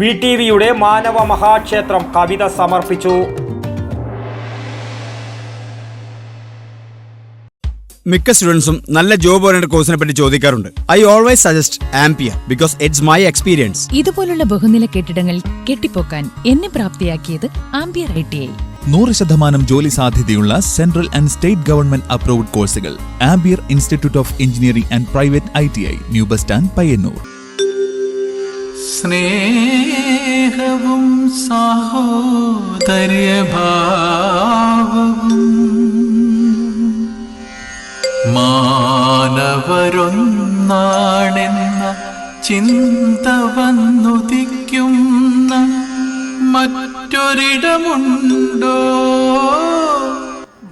V T വിയുടെ മാനവ മഹാക്ഷേത്രം കവിത സമർപ്പിച്ചു. മിക്ക സ്റ്റുഡൻസും നല്ല ജോബ് ഓറിയന്റഡ് കോഴ്സിനെ പറ്റി ചോദിക്കാറുണ്ട്. I always suggest Ampere because it's my experience ഇതുപോലുള്ള ബഹുനില കെട്ടിടങ്ങൾ കെട്ടിപ്പോക്കാൻ എന്നെ പ്രാപ്തിയാക്കിയത് ആംപിയർ ഐ ടി ഐ നൂറ് ശതമാനം ജോലി സാധ്യതയുള്ള central and state government approved കോഴ്സുകൾ Ampere institute of engineering and private I T I new bus stand Payyanur. സ്നേഹവും സാഹോദര്യഭാവവും മാനവരൊന്നാണെന്ന ചിന്ത വന്നുദിക്കുന്ന മറ്റൊരിടമുണ്ടോ?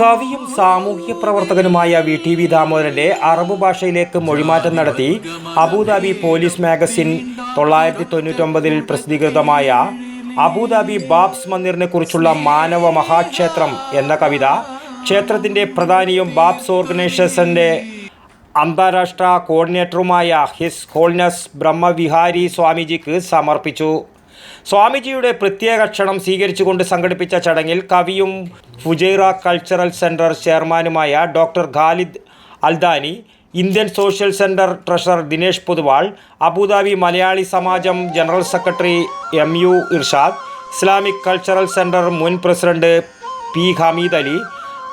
കവിയും സാമൂഹ്യ പ്രവർത്തകനുമായ വി ടി വി ദാമോദരന്റെ അറബ് ഭാഷയിലേക്ക് മൊഴിമാറ്റം നടത്തി അബുദാബി പോലീസ് മാഗസിൻ തൊള്ളായിരത്തി തൊണ്ണൂറ്റൊമ്പതിൽ പ്രസിദ്ധീകൃതമായ അബുദാബി ബാബ്സ് മന്ദിറിനെ കുറിച്ചുള്ള മാനവ മഹാക്ഷേത്രം എന്ന കവിത ക്ഷേത്രത്തിന്റെ പ്രധാനിയും ബാബ്സ് ഓർഗനൈസേഷന്റെ അന്താരാഷ്ട്ര കോർഡിനേറ്ററുമായ ഹിസ് ഹോൾനസ് ബ്രഹ്മവിഹാരി സ്വാമിജിക്ക് സമർപ്പിച്ചു. സ്വാമിജിയുടെ പ്രത്യേക ക്ഷണം സ്വീകരിച്ചുകൊണ്ട് സംഘടിപ്പിച്ച ചടങ്ങിൽ കവിയും ഫുജൈറ കൾച്ചറൽ സെന്റർ ചെയർമാനുമായ doctor Khalid Aldani Indian social centre treasurer Dinesh Poduval Abu Dhabi Malayali Samajam general secretary M U Irshad Islamic cultural centre മുൻ പ്രസിഡന്റ് പി ഹമീദ് അലി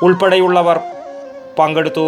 ഉൾപ്പെടെയുള്ളവർ പങ്കെടുത്തു.